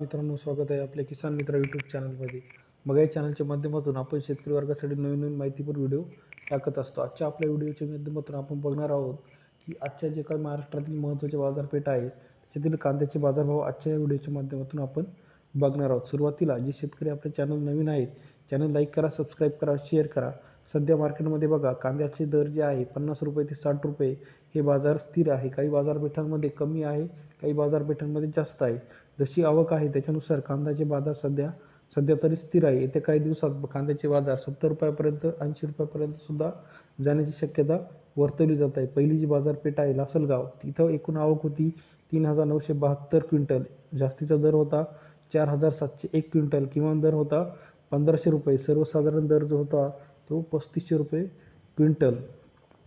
मित्रांनो स्वागत आहे आपल्या किसान मित्र यूट्यूब चॅनलमध्ये मग या चॅनलच्या माध्यमातून आपण शेतकरी वर्गासाठी नवीन नवीन माहितीपूर व्हिडिओ टाकत असतो. आजच्या आपल्या व्हिडिओच्या माध्यमातून आपण बघणार आहोत की आजच्या जे काही महाराष्ट्रातील महत्त्वाचे बाजारपेठ आहे त्याच्यातील कांद्याचे बाजारभाव आजच्या या व्हिडिओच्या माध्यमातून आपण बघणार आहोत. सुरुवातीला जे शेतकरी आपले चॅनल नवीन आहेत चॅनल लाईक करा सबस्क्राईब करा शेअर करा. सध्या मार्केटमध्ये बघा कांद्याचे दर जे आहे पन्नास रुपये ते साठ रुपये हे बाजार स्थिर आहे. काही बाजारपेठांमध्ये कमी आहे काही बाजारपेठांमध्ये जास्त आहे. जशी आवक आहे त्याच्यानुसार कांद्याचे बाजार सध्या सध्या तरी स्थिर आहे. येत्या काही दिवसात कांद्याचे बाजार सत्तर रुपयापर्यंत ऐंशी रुपयापर्यंत सुद्धा जाण्याची शक्यता वर्तवली जात आहे. पहिली जी बाजारपेठ आहे लासलगाव तिथं एकूण आवक होती तीन हजार नऊशे बहात्तर क्विंटल. जास्तीचा दर होता चार हजार सातशे एक क्विंटल. किमान दर होता पंधराशे रुपये. सर्वसाधारण दर जो होता तो पस्तीसशे रुपये क्विंटल.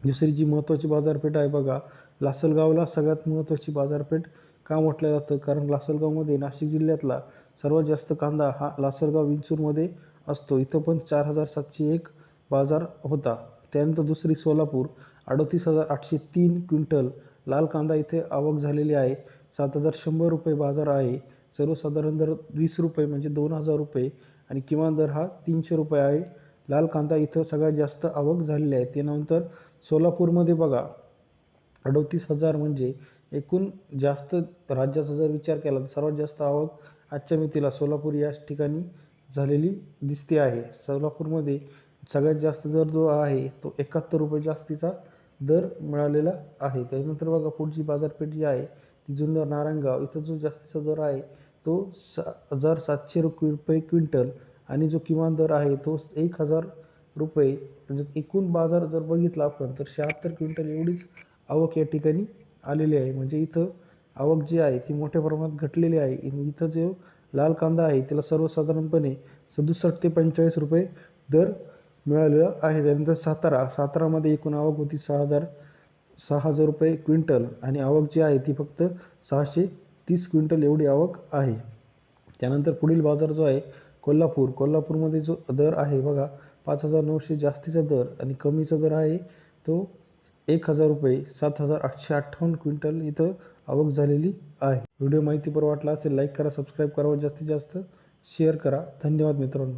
दुसरी जी महत्त्वाची बाजारपेठ आहे बघा. लासलगावला सगळ्यात महत्त्वाची बाजारपेठ का म्हटलं जातं? कारण लासलगावमध्ये नाशिक जिल्ह्यातला सर्वात जास्त कांदा हा लासलगाव विंचूरमध्ये असतो. इथं पण चार हजार सातशे एक बाजार होता. त्यानंतर दुसरी सोलापूर अडतीस हजार आठशे तीन क्विंटल. लाल कांदा इथे आवक झालेली आहे. सात हजार शंभर रुपये बाजार आहे. सर्वसाधारण दर वीस रुपये म्हणजे दोन हजार रुपये. आणि किमान दर हा तीनशे रुपये आहे. लाल कांदा इथं सगळ्यात जास्त आवक झालेली आहे. त्यानंतर सोलापूरमध्ये बघा अडतीस हजार म्हणजे एकूण जास्त राज्याचा जर विचार केला तर सर्वात जास्त आवक आजच्या मितीला सोलापूर या ठिकाणी झालेली दिसते आहे. सोलापूरमध्ये सगळ्यात जास्त दर जो आहे तो एकाहत्तर रुपये जास्तीचा दर मिळालेला आहे. त्यानंतर बघा पुढची बाजारपेठ जी आहे ती जुन्नर नारायणगाव इथं जो जास्तीचा दर आहे तो सा हजार सातशे रुपये रुपये क्विंटल आणि जो किमान दर आहे तो एक हजार रुपये. म्हणजे एकूण बाजार जर बघितला आपण तर शहात्तर क्विंटल एवढीच आवक या ठिकाणी आलेली आहे. म्हणजे इथं आवक जी आहे ती मोठ्या प्रमाणात घटलेली आहे. इथं जो लाल कांदा आहे त्याला सर्वसाधारणपणे सदुसष्ट ते पंचेचाळीस रुपये दर मिळालेला आहे. त्यानंतर सातारा सातारामध्ये एकूण आवक होती सहा हजार सहा हजार रुपये क्विंटल. आणि आवक जी आहे ती फक्त सहाशे तीस क्विंटल एवढी आवक आहे. त्यानंतर पुढील बाजार जो आहे कोल्हापूर. कोल्हापूरमध्ये जो दर आहे बघा पाच हजार नऊशे जास्तीचा दर आणि कमीचा दर आहे तो एक हजार रुपये सात हजार आठशे अठ्ठावन्न क्विंटल इथं आवक झालेली आहे. व्हिडिओ माहितीपर वाटला असेल लाईक करा सबस्क्राईब करा व जास्तीत जास्त शेअर करा. धन्यवाद मित्रांनो.